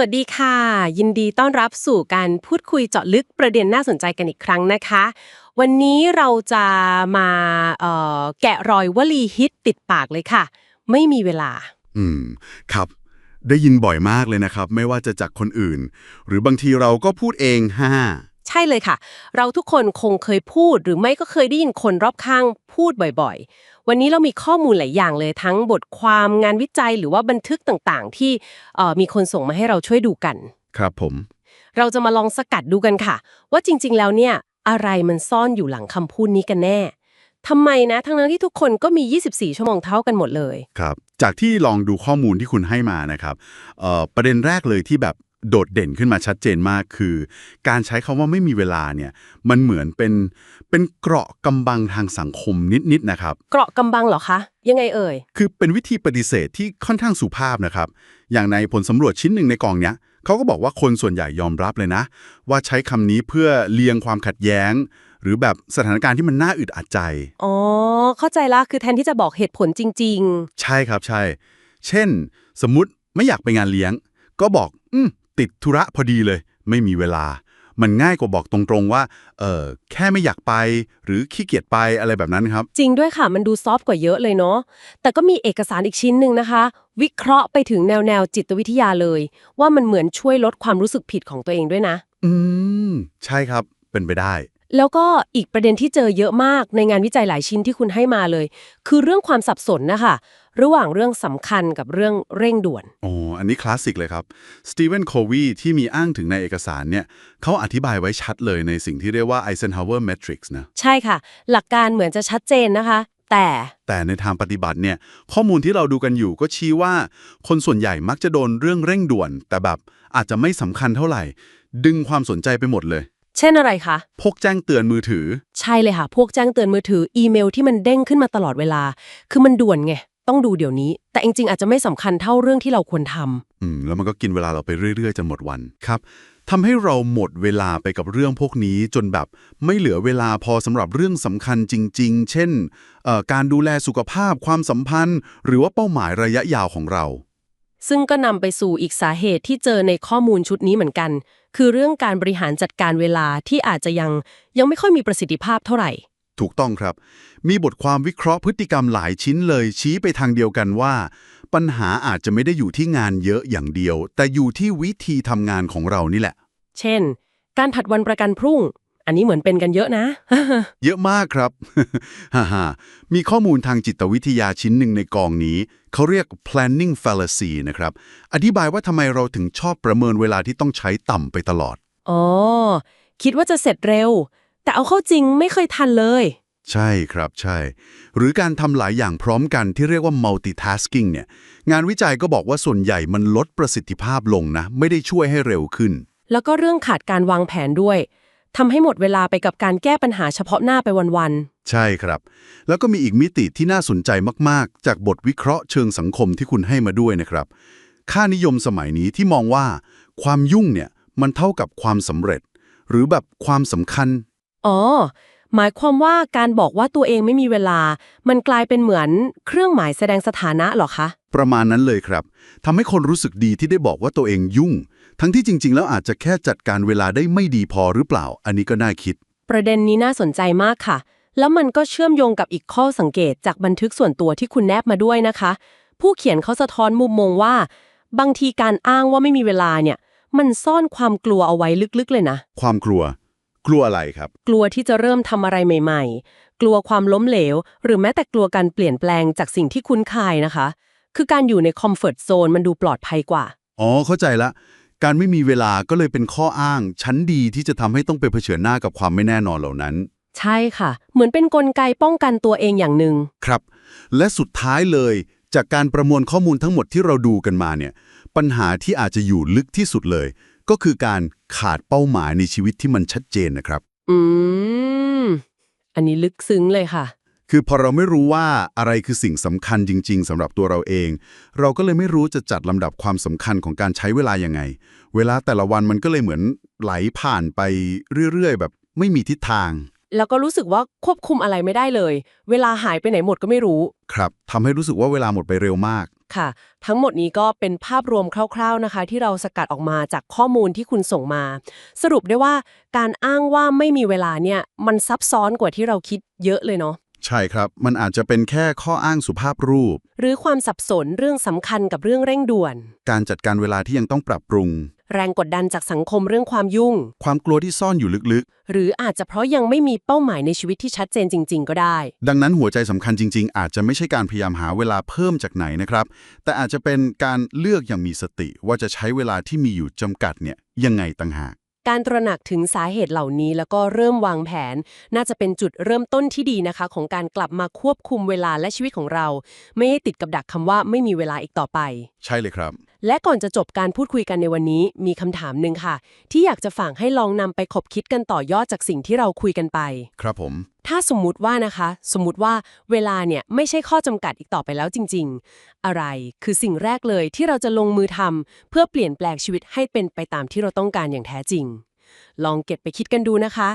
วัสดีค่ะ ยินดีต้อนรับสู่การพูดคุยเจาะลึกประเด็นน่าสนใจกันอีกครั้งนะคะ วันนี้เราจะมาแกะรอยวลีฮิตติดปากเลยค่ะ ไม่มีเวลา อืม ครับ ได้ยินบ่อยมากเลยนะครับ ไม่ว่าจะจากคนอื่น หรือบางทีเราก็พูดเองฮ่า ใช่เลยค่ะ เราทุกคนคงเคยพูดหรือไม่ก็เคยได้ยินคนรอบข้างพูดบ่อยๆ วันนี้เรามีข้อมูลหลายอย่างเลยทั้งบทความงานวิจัยหรือว่าบันทึกต่างๆ ที่เอ่อมีคนส่งมาให้เราช่วยดูกัน ครับผม เราจะมาลองสกัดดูกันค่ะ ว่าจริง ๆ แล้วเนี่ยอะไรมันซ่อนอยู่หลังคำพูดนี้กันแน่ทำไมนะทั้งนั้นที่ทุกคนก็มี 24 ชั่วโมงเท่ากันหมดเลย ครับ จากที่ลองดูข้อมูลที่คุณให้มานะครับเอ่อประเด็นแรกเลยที่แบบ โดดเด่นขึ้นมาชัดเจนมากคือ การใช้คำว่าไม่มีเวลาเนี่ย มันเหมือนเป็นเป็นเกราะกำบังทางสังคมนิดๆนะครับ เกราะกำบังเหรอคะ ยังไงเอ่ย คือเป็นวิธีปฏิเสธที่ค่อนข้างสุภาพนะครับ อย่างในผลสำรวจชิ้นหนึ่งในกองเนี้ยเขาก็บอกว่าคนส่วนใหญ่ยอมรับเลยนะ ว่าใช้คำนี้เพื่อเลียงความขัดแย้ง หรือแบบสถานการณ์ที่มันน่าอึดอัดใจอ๋อเข้าใจละคือแทนที่จะบอกเหตุผลจริงใช่ครับใช่ เช่น สมมุติไม่อยากไปงานเลี้ยง ก็บอก อืม ติดธุระพอดีเลย ไม่มีเวลา มันง่ายกว่าบอกตรงๆว่า เออแค่ไม่อยากไป หรือขี้เกียจไปอะไรแบบนั้นครับๆจริงด้วยค่ะ มันดูซอฟต์กว่าเยอะเลยเนาะ แต่ก็มีเอกสารอีกชิ้นหนึ่งนะคะ วิเคราะห์ไปถึงแนวแนวจิตวิทยาเลย ว่ามันเหมือนช่วยลดความรู้สึกผิดของตัวเองด้วยนะ อืม ใช่ครับ เป็นไปได้ แล้วก็อีกประเด็นที่เจอเยอะมากในงานวิจัยหลายชิ้นที่คุณให้มาเลย คือเรื่องความสับสนนะคะระหว่างเรื่องสำคัญกับเรื่องเร่งด่วนอ๋ออันนี้คลาสสิกเลยครับสตีเวนโควีที่มีอ้างถึงในเอกสารเนี่ยเขาอธิบายไว้ชัดเลยในสิ่งที่เรียกว่า Eisenhower Matrix นะใช่ค่ะ หลักการเหมือนจะชัดเจนนะคะ แต่แต่ในทางปฏิบัติเนี่ยข้อมูลที่เราดูกันอยู่ก็ชี้ว่า คนส่วนใหญ่มักจะโดนเรื่องเร่งด่วน แต่แบบอาจจะไม่สำคัญเท่าไหร่ ดึงความสนใจไปหมดเลย เช่นอะไรคะ พกแจ้งเตือนมือถือ ใช่เลยค่ะ พวกแจ้งเตือนมือถือ อีเมลที่มันเด้งขึ้นมาตลอดเวลา คือมันด่วนไง ต้องดูเดี๋ยวนี้ แต่จริงๆอาจจะไม่สำคัญเท่าเรื่องที่เราควรทำอืม แล้วมันก็กินเวลาเราไปเรื่อยๆจนหมดวันครับทำให้เราหมดเวลาไปกับเรื่องพวกนี้จนแบบไม่เหลือเวลาพอสำหรับเรื่องสำคัญจริง ๆ เช่นเอ่อการดูแลสุขภาพความสัมพันธ์ หรือว่าเป้าหมายระยะยาวของเรา ซึ่งก็นำไปสู่อีกสาเหตุที่เจอในข้อมูลชุดนี้เหมือนกัน คือเรื่องการบริหารจัดการเวลาที่อาจจะยังยังไม่ค่อยมีประสิทธิภาพเท่าไหร่ ถูกต้องครับ มีบทความวิเคราะห์พฤติกรรมหลายชิ้นเลย ชี้ไปทางเดียวกันว่า ปัญหาอาจจะไม่ได้อยู่ที่งานเยอะอย่างเดียว แต่อยู่ที่วิธีทำงานของเรานี่แหละ เช่น การผัดวันประกันพรุ่ง อันนี้เหมือนเป็นกันเยอะนะ เยอะมากครับฮ่าฮ่ามีข้อมูลทางจิตวิทยาชิ้นหนึ่งในกองนี้ เขาเรียก planning fallacy นะครับ อธิบายว่าทำไมเราถึงชอบประเมินเวลาที่ต้องใช้ต่ำไปตลอด อ๋อ คิดว่าจะเสร็จเร็ว แต่เอาเข้าจริงไม่เคยทันเลย ใช่ครับใช่ หรือการทำหลายอย่างพร้อมกันที่เรียกว่า multitasking เนี่ย งานวิจัยก็บอกว่าส่วนใหญ่มันลดประสิทธิภาพลงนะ ไม่ได้ช่วยให้เร็วขึ้น แล้วก็เรื่องขาดการวางแผนด้วย ทำให้หมดเวลาไปกับการแก้ปัญหาเฉพาะหน้าไปวันใช่ครับ แล้วก็มีอีกมิติที่น่าสนใจมาก ๆ จากบทวิเคราะห์เชิงสังคมที่คุณให้มาด้วยนะครับ ค่านิยมสมัยนี้ที่มองว่า ความยุ่งเนี่ยมันเท่ากับความสำเร็จ หรือแบบความสำคัญ ๆ อ๋อ หมายความว่าการบอกว่าตัวเองไม่มีเวลา มันกลายเป็นเหมือนเครื่องหมายแสดงสถานะเหรอคะ ประมาณนั้นเลยครับทำให้คนรู้สึกดีที่ได้บอกว่าตัวเองยุ่ง ทั้งที่จริง ๆ แล้วอาจจะแค่จัดการเวลาได้ไม่ดีพอหรือเปล่า อันนี้ก็น่าคิด ประเด็นนี้น่าสนใจมากค่ะ แล้วมันก็เชื่อมโยงกับอีกข้อสังเกตจากบันทึกส่วนตัวที่คุณแนบมาด้วยนะคะ ผู้เขียนเขาสะท้อนมุมมองว่า บางทีการอ้างว่าไม่มีเวลาเนี่ย มันซ่อนความกลัวเอาไว้ลึกๆเลยนะ ความกลัว กลัวอะไรครับ กลัวที่จะเริ่มทำอะไรใหม่ ๆ กลัวความล้มเหลว หรือแม้แต่กลัวการเปลี่ยนแปลงจากสิ่งที่คุ้นเคยนะคะ คือการอยู่ในคอมฟอร์ทโซนมันดูปลอดภัยกว่า อ๋อเข้าใจละ การไม่มีเวลาก็เลยเป็นข้ออ้าง ชั้นดีที่จะทำให้ต้องไปเผชิญหน้ากับความไม่แน่นอนเหล่านั้น ใช่ค่ะ เหมือนเป็นนกลไกป้องกันตัวเองอย่างหนึ่งครับ และสุดท้ายเลย จากการประมวลข้อมูลทั้งหมดที่เราดูกันมาเนี่ย ปัญหาที่อาจจะอยู่ลึกที่สุดเลย ก็คือการขาดเป้าหมายในชีวิตที่มันชัดเจนนะครับ อืม อันนี้ลึกซึ้งเลยค่ะ คือพอเราไม่รู้ว่าอะไรคือสิ่งสำคัญจริง ๆสำหรับตัวเราเอง เราก็เลยไม่รู้จะจัดลำดับความสำคัญของการใช้เวลายังไง เวลาแต่ละวันมันก็เลยเหมือนไหลผ่านไปเรื่อยๆ แบบไม่มีทิศทาง แล้วก็รู้สึกว่าควบคุมอะไรไม่ได้เลย เวลาหายไปไหนหมดก็ไม่รู้ ครับทำให้รู้สึกว่าเวลาหมดไปเร็วมาก ค่ะ ทั้งหมดนี้ก็เป็นภาพรวมคร่าว ๆนะคะ ที่เราสกัดออกมาจากข้อมูลที่คุณส่งมา สรุปได้ว่าการอ้างว่าไม่มีเวลาเนี่ยมันซับซ้อนกว่าที่เราคิดเยอะเลยเนาะ ใช่ครับ มันอาจจะเป็นแค่ข้ออ้างสุภาพรูป หรือความสับสนเรื่องสำคัญกับเรื่องเร่งด่วน การจัดการเวลาที่ยังต้องปรับปรุง แรงกดดันจากสังคมเรื่องความยุ่ง ความกลัวที่ซ่อนอยู่ลึกหรืออาจจะเพราะยังไม่มีเป้าหมายในชีวิตที่ชัดเจนจริง ๆ ก็ได้ ๆ ดังนั้นหัวใจสำคัญจริง ๆ อาจจะไม่ใช่การพยายามหาเวลาเพิ่มจากไหนนะครับ แต่อาจจะเป็นการเลือกอย่างมีสติว่าจะใช้เวลาที่มีอยู่จำกัดเนี่ยยังไงต่างหาก การตระหนักถึงสาเหตุเหล่านี้แล้วก็เริ่มวางแผน น่าจะเป็นจุดเริ่มต้นที่ดีนะคะ ของการกลับมาควบคุมเวลาและชีวิตของเรา ไม่ให้ติดกับดักคำว่าไม่มีเวลาอีกต่อไป ใช่เลยครับ และก่อนจะจบการพูดคุยกันในวันนี้ มีคำถามหนึ่งค่ะ ที่อยากจะฝากให้ลองนำไปคบคิดกันต่อยอดจากสิ่งที่เราคุยกันไป ครับผม ถ้าสมมุติว่านะคะ สมมุติว่าเวลาเนี่ยไม่ใช่ข้อจำกัดอีกต่อไปแล้วจริง ๆ อะไรคือสิ่งแรกเลยที่เราจะลงมือทำเพื่อเปลี่ยนแปลงชีวิตให้เป็นไปตามที่เราต้องการอย่างแท้จริง ลองเก็บไปคิดกันดูนะคะ